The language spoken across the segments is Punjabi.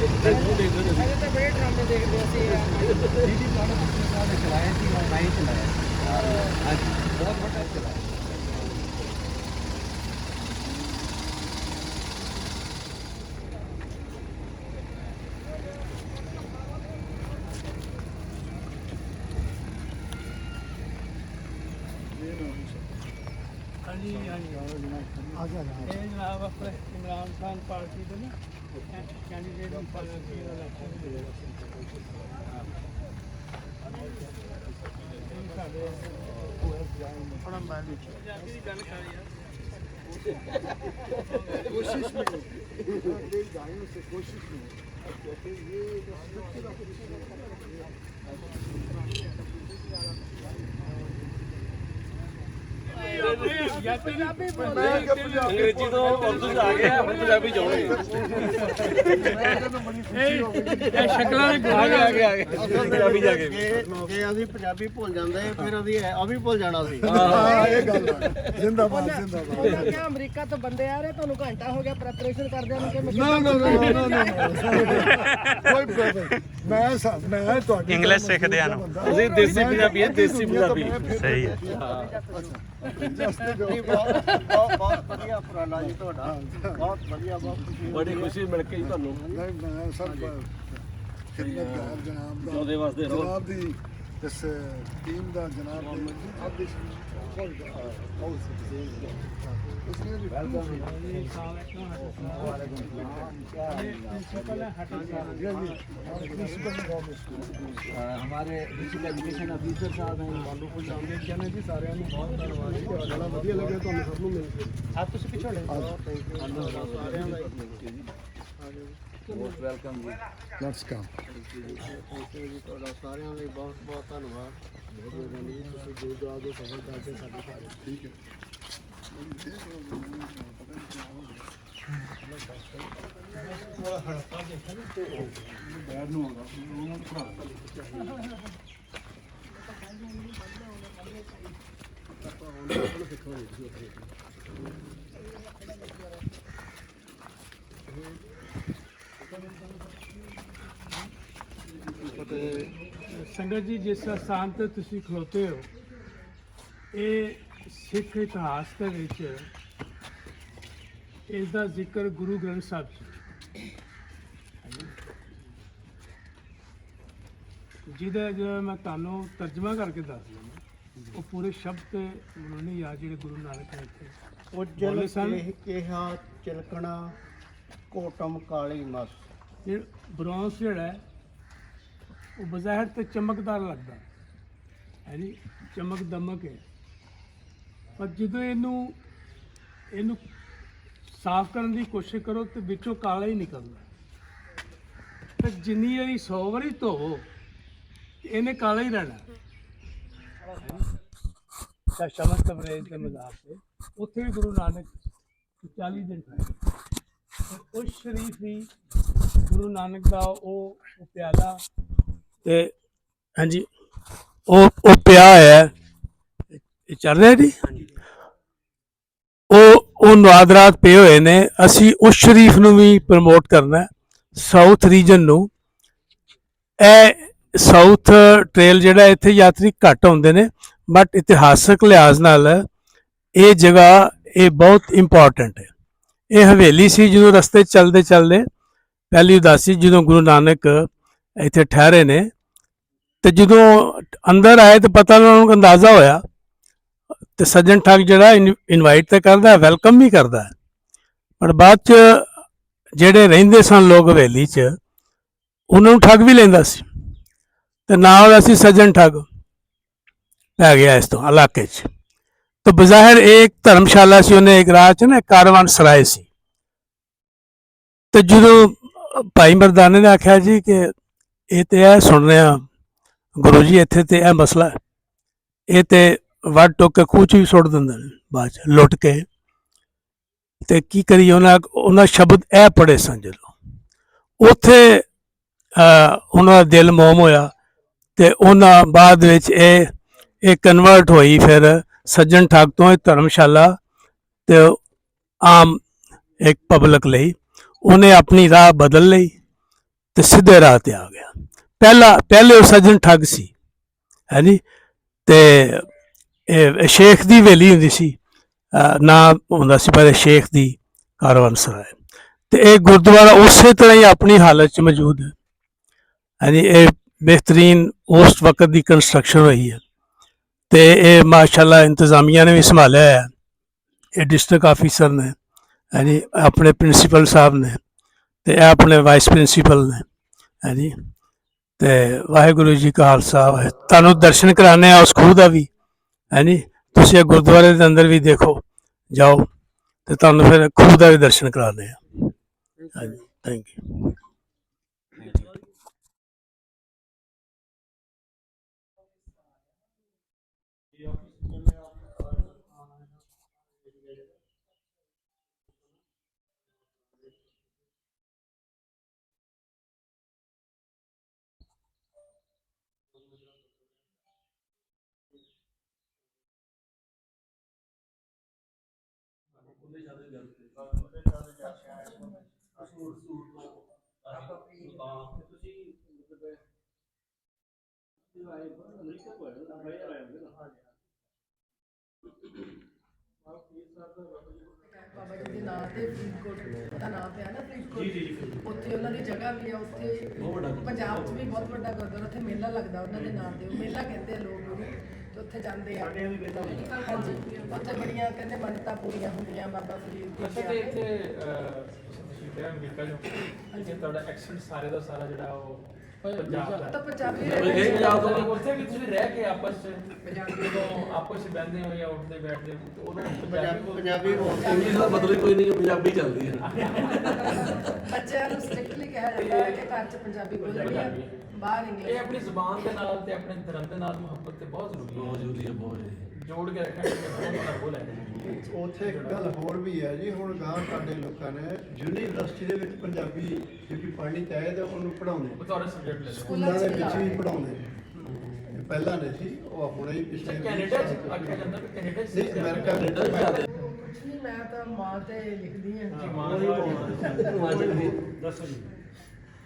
ਵੈਲਕਮ ਤਾਂ ਬੜੇ ਡਰਾਮੇ ਦੇਖਦੇ ਅਸੀਂ ਜੀ ਤੁਹਾਨੂੰ ਪੁੱਛਣਾ ਨੇ ਚਲਾਇਆ ਸੀ ਔਰ ਮੈਂ ਹੀ ਚਲਾਇਆ ਅੱਜ ਬਹੁਤ ਵੱਡਾ ਚਲਾਇਆ ਹਾਂਜੀ ਹਾਂਜੀ ਆ ਗਿਆ। ਇਹ ਜਨਾਬ ਆਪਣੇ ਇਮਰਾਨ ਖਾਨ ਪਾਰਟੀ ਦੇ ਨਾ। Kendilerinin parasıyla da Param verdi. Bir tane kare ya. वो शीश में गायों से कोशिश में कहते ये ਪੰਜਾਬੀ ਅਮਰੀਕਾ ਤੋਂ ਬੰਦੇ ਆ ਰਹੇ ਤੁਹਾਨੂੰ ਘੰਟਾ ਹੋ ਗਿਆ ਪ੍ਰੈਪਰੇਸ਼ਨ ਕਰਦੇ ਨੂੰ ਕਿ ਨਾ ਨਾ ਨਾ ਕੋਈ ਪ੍ਰੋਬਲਮ ਮੈਂ ਮੈਂ ਤੁਹਾਡੀ ਇੰਗਲਿਸ਼ ਸਿੱਖਦੇ ਆ ਨਾ। ਤੁਸੀਂ ਦੇਸੀ ਪੰਜਾਬੀ ਹੈ ਦੇਸੀ ਪੰਜਾਬੀ। ਸਹੀ ਹੈ। ਨਹੀਂ, ਬਹੁਤ ਬਹੁਤ ਬਹੁਤ ਵਧੀਆ ਉਪਰਾਲਾ ਜੀ ਤੁਹਾਡਾ। ਬਹੁਤ ਵਧੀਆ ਬਹੁਤ ਖੁਸ਼ੀ ਬੜੀ ਖੁਸ਼ੀ ਮਿਲ ਕੇ ਜੀ ਤੁਹਾਨੂੰ। ਨਹੀਂ ਮੈਂ ਸਭ ਖਿਦਮਤਗਾਰ ਜਨਾਬ ਦਾ। ਉਹਦੇ ਵਾਸਤੇ ਰਹੋ। ਜਨਾਬ ਦੀ ਇਸ ਟੀਮ ਦਾ ਜਨਾਬ ਦੀ ਆਦਿਸ਼ ਉਸਨੇ ਵੀ हमारे डिस्ट्रिक्ट एजुकेशन ऑफिसर साहब हैं ਤੁਹਾਨੂੰ ਜਾਣਦੇ ਕਹਿੰਦੇ ਜੀ ਸਾਰਿਆਂ ਨੂੰ ਬਹੁਤ ਧੰਨਵਾਦ ਜੀ ਤੁਹਾਡਾ ਬੜਾ ਵਧੀਆ ਲੱਗਿਆ ਤੁਹਾਨੂੰ ਸਭ ਨੂੰ ਮਿਲ ਕੇ ਆਪ ਤੁਸੀਂ ਪਿੱਛੋਂ ਲੈ ਮੋਸਟ ਵੈਲਕਮ ਜੀ। ਲੈਟਸ ਕਮ ਤੁਹਾਡਾ ਸਾਰਿਆਂ ਲਈ ਬਹੁਤ ਬਹੁਤ ਧੰਨਵਾਦ ਬਹੁਤ ਬਹੁਤ ਧੰਨਵਾਦ ਜੀ ਤੁਸੀਂ ਦੂਰ ਦਰਾਜ ਦੇ ਸਫ਼ਰ ਕਰਕੇ ਸਾਡੇ ਘਰ ਠੀਕ ਹੈ ਸੰਗਤ ਜੀ ਜਿਸ ਸਥਾਨ ਤੇ ਤੁਸੀਂ ਖਲੋਤੇ ਹੋ ਇਹ ਸਿੱਖ ਇਤਿਹਾਸ ਦੇ ਵਿੱਚ ਇਸ ਦਾ ਜ਼ਿਕਰ ਗੁਰੂ ਗ੍ਰੰਥ ਸਾਹਿਬ 'ਚ ਜਿਹਦਾ ਜੋ ਮੈਂ ਤੁਹਾਨੂੰ ਤਰਜਮਾ ਕਰਕੇ ਦੱਸ ਦਿੰਦਾ ਉਹ ਪੂਰੇ ਸ਼ਬਦ ਤੇ ਮੈਨੂੰ ਨਹੀਂ ਯਾਦ ਜਿਹੜੇ ਗੁਰੂ ਨਾਨਕ ਨੇ ਇੱਥੇ ਸਨ। ਕੇ ਕਿਹਾ ਚਿਲਕਣਾ ਕੋਟਮ ਕਾਲੀ ਮਸ। ਇਹ ਬ੍ਰੌਂਜ਼ ਜਿਹੜਾ ਹੈ, ਉਹ ਬਜ਼ਾਹਿਰ ਤੇ ਚਮਕਦਾਰ ਲੱਗਦਾ। ਹੈ ਨਹੀਂ ਚਮਕ ਦਮਕ ਹੈ। ਪਰ ਜਦੋਂ ਇਹਨੂੰ ਇਹਨੂੰ ਸਾਫ਼ ਕਰਨ ਦੀ ਕੋਸ਼ਿਸ਼ ਕਰੋ ਤੇ ਵਿੱਚੋਂ ਕਾਲਾ ਹੀ ਨਿਕਲਦਾ। ਤੇ ਜਿੰਨੀ ਵਾਰੀ 100 ਵਾਰੀ ਧੋਵੋ ਇਹਨੇ ਕਾਲਾ ਹੀ ਰਹਿਣਾ। ਤਾਂ ਸ਼ਮਸ ਤਬਰੇਜ਼ ਦੇ ਮਜ਼ਾਰ ਤੇ, ਉੱਥੇ ਵੀ ਗੁਰੂ ਨਾਨਕ 40 ਦਿਨ ਖਾਏ ਉਸ ਸ਼ਰੀਫ ਹੀ ਗੁਰੂ ਨਾਨਕ ਦਾ ਉਹ ਉਹ ਪਿਆਲਾ ਤੇ ਹਾਂਜੀ ਉਹ ਉਹ ਪਿਆ ਹੈ। ਇਹ ਚੱਲ ਰਿਹਾ ਜੀ? ਉਹ ਉਹ ਨਵਾਦਰਾਤ ਪਏ ਹੋਏ ਨੇ। ਅਸੀਂ ਉਸ ਸ਼ਰੀਫ ਨੂੰ ਵੀ ਪ੍ਰਮੋਟ ਕਰਨਾ ਸਾਊਥ ਰੀਜਨ ਨੂੰ। ਇਹ ਸਾਊਥ ਟ੍ਰੇਲ ਜਿਹੜਾ ਇੱਥੇ ਯਾਤਰੀ ਘੱਟ ਆਉਂਦੇ ਨੇ ਬਟ ਇਤਿਹਾਸਕ ਲਿਹਾਜ਼ ਨਾਲ ਇਹ ਜਗ੍ਹਾ ਇਹ ਬਹੁਤ ਇੰਪੋਰਟੈਂਟ ਹੈ। ਇਹ ਹਵੇਲੀ ਸੀ ਜਦੋਂ ਰਸਤੇ ਚੱਲਦੇ ਚੱਲਦੇ ਪਹਿਲੀ ਉਦਾਸੀ ਜਦੋਂ ਗੁਰੂ ਨਾਨਕ ਇੱਥੇ ਠਹਿਰੇ ਨੇ ਤੇ ਜਦੋਂ ਅੰਦਰ ਆਏ ਤੇ ਪਤਾ ਉਹਨਾਂ ਨੂੰ ਅੰਦਾਜ਼ਾ ਹੋਇਆ ਤੇ ਸੱਜਣ ਠੱਗ ਜਿਹੜਾ ਇਨਵਾਈਟ ਤੇ ਕਰਦਾ ਵੈਲਕਮ ਵੀ ਕਰਦਾ। ਪਰ ਬਾਅਦ ਚ ਜਿਹੜੇ ਰਹਿੰਦੇ ਸਨ ਲੋਕ ਹਵੇਲੀ 'ਚ, ਉਹਨਾਂ ਨੂੰ ਠੱਗ ਵੀ ਲੈਂਦਾ ਸੀ। ਤੇ ਨਾਲ ਅਸੀਂ ਸੱਜਣ ਠੱਗ ਪੈ ਗਿਆ ਇਸ ਤੋਂ, ਇਲਾਕੇ 'ਚ। ਤੇ ਬਜ਼ਾਹਿਰ ਇੱਕ ਧਰਮਸ਼ਾਲਾ ਸੀ ਉਹਨੇ ਇੱਕ ਰਾਹ 'ਚ ਨਾ ਕਾਰਵਾਨ ਸਰਾਏ ਸੀ ਤੇ ਜਦੋਂ ਭਾਈ ਮਰਦਾਨੇ ਨੇ ਆਖਿਆ ਜੀ ਕਿ ਇਹ ਤੇ ਇਹ ਸੁਣ ਰਿਹਾ ਗੁਰੂ ਜੀ ਇੱਥੇ ਤੇ ਇਹ ਮਸਲਾ ਇਹ ਤੇ ਵੱਡ ਟੋਕ ਕੇ ਖੂਹ 'ਚ ਵੀ ਸੁੱਟ ਦਿੰਦੇ ਨੇ ਬਾਅਦ 'ਚ ਲੁੱਟ ਕੇ ਤੇ ਕੀ ਕਰੀ ਉਹਨਾਂ ਉਹਨਾਂ ਸ਼ਬਦ ਇਹ ਪੜੇ ਸਨ ਜਦੋਂ ਉੱਥੇ ਅਹ, ਉਹਨਾਂ ਦਾ ਦਿਲ ਮੋਮ ਹੋਇਆ ਤੇ ਉਹਨਾਂ ਬਾਅਦ ਵਿੱਚ ਇਹ ਇਹ ਕਨਵਰਟ ਹੋਈ ਫਿਰ ਸੱਜਣ ਠੱਗ ਤੋਂ ਇਹ ਧਰਮਸ਼ਾਲਾ ਤੇ ਆਮ ਇੱਕ ਪਬਲਿਕ ਲਈ ਉਹਨੇ ਆਪਣੀ ਰਾਹ ਬਦਲ ਲਈ ਤੇ ਸਿੱਧੇ ਰਾਹ ਤੇ ਆ ਗਿਆ। ਪਹਿਲਾ, ਪਹਿਲੇ ਉਹ ਸੱਜਣ ਠੱਗ ਸੀ ਹੈਨੀ ਤੇ ਇਹ ਸ਼ੇਖ ਦੀ ਵੇਲੀ ਹੁੰਦੀ ਸੀ ਨਾ ਹੁੰਦਾ ਸੀ ਪਰ ਇਹ ਸ਼ੇਖ ਦੀ ਕਾਰਵਾਨਸਰਾਏ ਤੇ ਇਹ ਗੁਰਦੁਆਰਾ ਉਸੇ ਤਰ੍ਹਾਂ ਹੀ ਆਪਣੀ ਹਾਲਤ 'ਚ ਮੌਜੂਦ ਹੈ। ਹਾਂਜੀ ਇਹ ਬਿਹਤਰੀਨ ਉਸ ਵਕਤ ਦੀ ਕੰਸਟਰਕਸ਼ਨ ਹੋਈ ਹੈ। ਤੇ ਇਹ ਮਾਸ਼ਾਅੱਲਾ ਇੰਤਜ਼ਾਮੀਆਂ ਨੇ ਵੀ ਸੰਭਾਲਿਆ ਹੈ। ਇਹ ਡਿਸਟ੍ਰਿਕਟ ਆਫੀਸਰ ਨੇ ਹਾਂਜੀ ਆਪਣੇ ਪ੍ਰਿੰਸੀਪਲ ਸਾਹਿਬ ਨੇ ਤੇ ਇਹ ਆਪਣੇ ਵਾਈਸ ਪ੍ਰਿੰਸੀਪਲ ਨੇ ਹਾਂਜੀ ਤੇ ਵਾਹਿਗੁਰੂ ਜੀ ਕਾ ਖਾਲਸਾ। ਵਾਹਿ ਤੁਹਾਨੂੰ ਦਰਸ਼ਨ ਕਰਾਣੇ ਆ ਉਸ ਖੂਹ ਦਾ ਵੀ ਹਾਂਜੀ ਤੁਸੀਂ ਇਹ ਗੁਰਦੁਆਰੇ ਦੇ ਅੰਦਰ ਵੀ ਦੇਖੋ, ਜਾਓ ਤੇ ਤੁਹਾਨੂੰ ਫਿਰ ਖੂਹ ਦਾ ਵੀ ਦਰਸ਼ਨ ਕਰਾਣੇ ਆ ਹਾਂਜੀ ਥੈਂਕ ਯੂ ਬਾਬਾ ਜੀ ਦੇ ਨਾਂ ਤੇ ਫਰੀਦਕੋਟ ਦਾ ਨਾਮ ਪਿਆ ਨਾ ਫਰੀਦਕੋਟ? ਜੀ ਜੀ ਉੱਥੇ ਉਹਨਾਂ ਦੀ ਜਗ੍ਹਾ ਵੀ ਆ ਉੱਥੇ ਪੰਜਾਬ 'ਚ ਵੀ ਬਹੁਤ ਵੱਡਾ ਗੁਰਦੁਆਰਾ ਉੱਥੇ ਮੇਲਾ ਲੱਗਦਾ ਉਹਨਾਂ ਦੇ ਨਾਂ ਤੇ। ਉਹ ਮੇਲਾ ਕਹਿੰਦੇ ਆ ਲੋਕ ਉਹਨੂੰ। ਤੇ ਉੱਥੇ ਜਾਂਦੇ ਆ। ਹਾਂਜੀ ਉੱਥੇ ਬੜੀਆਂ ਕਹਿੰਦੇ ਮੰਨਤਾਂ ਪੂਰੀਆਂ ਹੁੰਦੀਆਂ ਬਾਬਾ ਫਰੀਦ ਅੱਛਾ ਤੇ ਇੱਥੇ ਤੁਸੀਂ ਕਿਹਾ ਅਮਰੀਕਾ ਜੋ ਕਿ ਤੁਹਾਡਾ ਐਕਸੈਂਟ ਸਾਰੇ ਦਾ ਸਾਰਾ ਜਿਹੜਾ ਉਹ ਪੰਜਾਬ ਦਾ। ਤਾਂ ਪੰਜਾਬੀ ਇਹ ਪੰਜਾਬ ਤੋਂ ਉੱਥੇ ਵੀ ਤੁਸੀਂ ਰਹਿ ਕੇ ਆਪਸ ਚ ਜਦੋਂ ਆਪਸ ਚ ਬਹਿੰਦੇ ਹੋ ਜਾਂ ਉੱਠਦੇ ਬੈਠਦੇ ਹੋ ਤੇ ਉਦੋਂ ਪੰਜਾਬੀ ਪੰਜਾਬੀ ਇੰਗਲਿਸ਼ ਦਾ ਮਤਲਬ ਕੋਈ ਨਹੀਂ ਪੰਜਾਬੀ ਚੱਲਦੀ ਹੈ। ਬੱਚਿਆਂ ਨੂੰ ਸਟ੍ਰਿਕਟਲੀ ਕਿਹਾ ਜਾਂਦਾ ਹੈ ਕਿ ਘਰ 'ਚ ਪੰਜਾਬੀ ਬੋਲਣੀ ਹੈ। ਬਾਹਰ ਇਹ ਆਪਣੀ ਜ਼ੁਬਾਨ ਦੇ ਨਾਲ ਤੇ ਆਪਣੇ ਧਰਮ ਦੇ ਨਾਲ ਮੁਹੱਬਤ ਤੇ ਬਹੁਤ ਜ਼ਰੂਰੀ ਹੈ। ਬਹੁਤ ਜ਼ਰੂਰੀ ਹੈ ਬਹੁਤ ਜ਼ਰੂਰੀ। ਜੋੜ ਕੇ ਰੱਖਣਾ ਬਹੁਤ ਬੜਾ ਹੈ ਉੱਥੇ ਇੱਕ ਗੱਲ ਹੋਰ ਵੀ ਹੈ ਜੀ ਹੁਣ ਗਾਂ ਸਾਡੇ ਲੋਕਾਂ ਨੇ ਯੂਨੀਵਰਸਿਟੀ ਦੇ ਵਿੱਚ ਪੰਜਾਬੀ ਜਿਹੜੀ ਪੜ੍ਹਨੀ ਚਾਹੀਦੀ ਉਹਨੂੰ ਪੜਾਉਂਦੇ ਤੁਹਾਡਾ ਸਬਜੈਕਟ ਲੈ ਸਕੂਲਾਂ ਦੇ ਵਿੱਚ ਵੀ ਪੜਾਉਂਦੇ ਪਹਿਲਾਂ ਨਹੀਂ ਸੀ ਉਹ ਹੁਣੇ ਹੀ ਪਿਛਲੇ ਕੈਨੇਡਾ ਚ ਆਖਿਆ ਜਾਂਦਾ ਕਿ ਕੈਨੇਡਾ ਚ ਨਹੀਂ ਅਮਰੀਕਾ ਵਿੱਚ ਕੁਛ ਨਹੀਂ ਮੈਂ ਤਾਂ ਮਾਂ ਤੇ ਲਿਖਦੀ ਹਾਂ।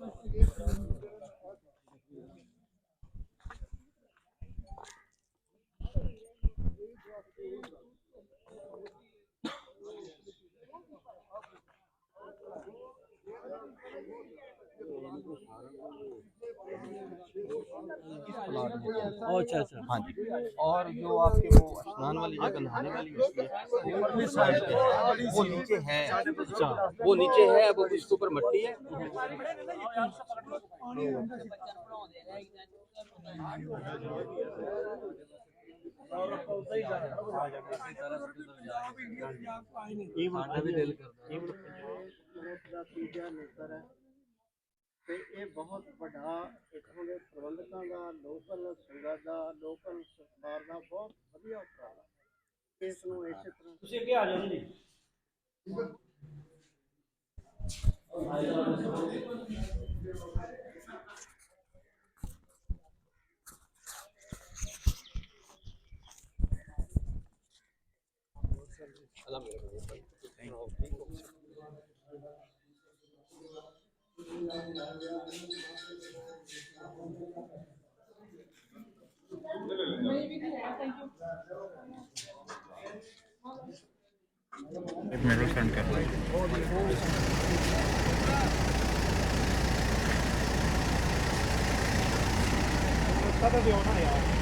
Thank you. ہاں، اچھا اچھا۔ ہاں جی۔ اور جو آپ کے وہ اسنان والی جگہ نہانے والی وہ ہے؟ وہ نیچے ہے۔ اچھا وہ نیچے ہے وہ اس کے اوپر مٹی ہے؟ بھی دل کرتا ہے۔ ਤੇ ਇਹ ਬਹੁਤ ਵੱਡਾ ਇੱਥੋਂ ਦੇ ਪ੍ਰਬੰਧਕਾਂ ਦਾ, ਲੋਕਲ ਸੰਗਤ ਦਾ, ਲੋਕਲ ਸਰਕਾਰ ਦਾ ਬਹੁਤ ਵਧੀਆ ਉਪਰਾਲਾ। ਇਸ ਨੂੰ ਇਸੇ ਤਰ੍ਹਾਂ ਤੁਸੀਂ ਅੱਗੇ ਆ ਜਾਓ ਜੀ। एक मिनट सेंड कर पता भी होना यार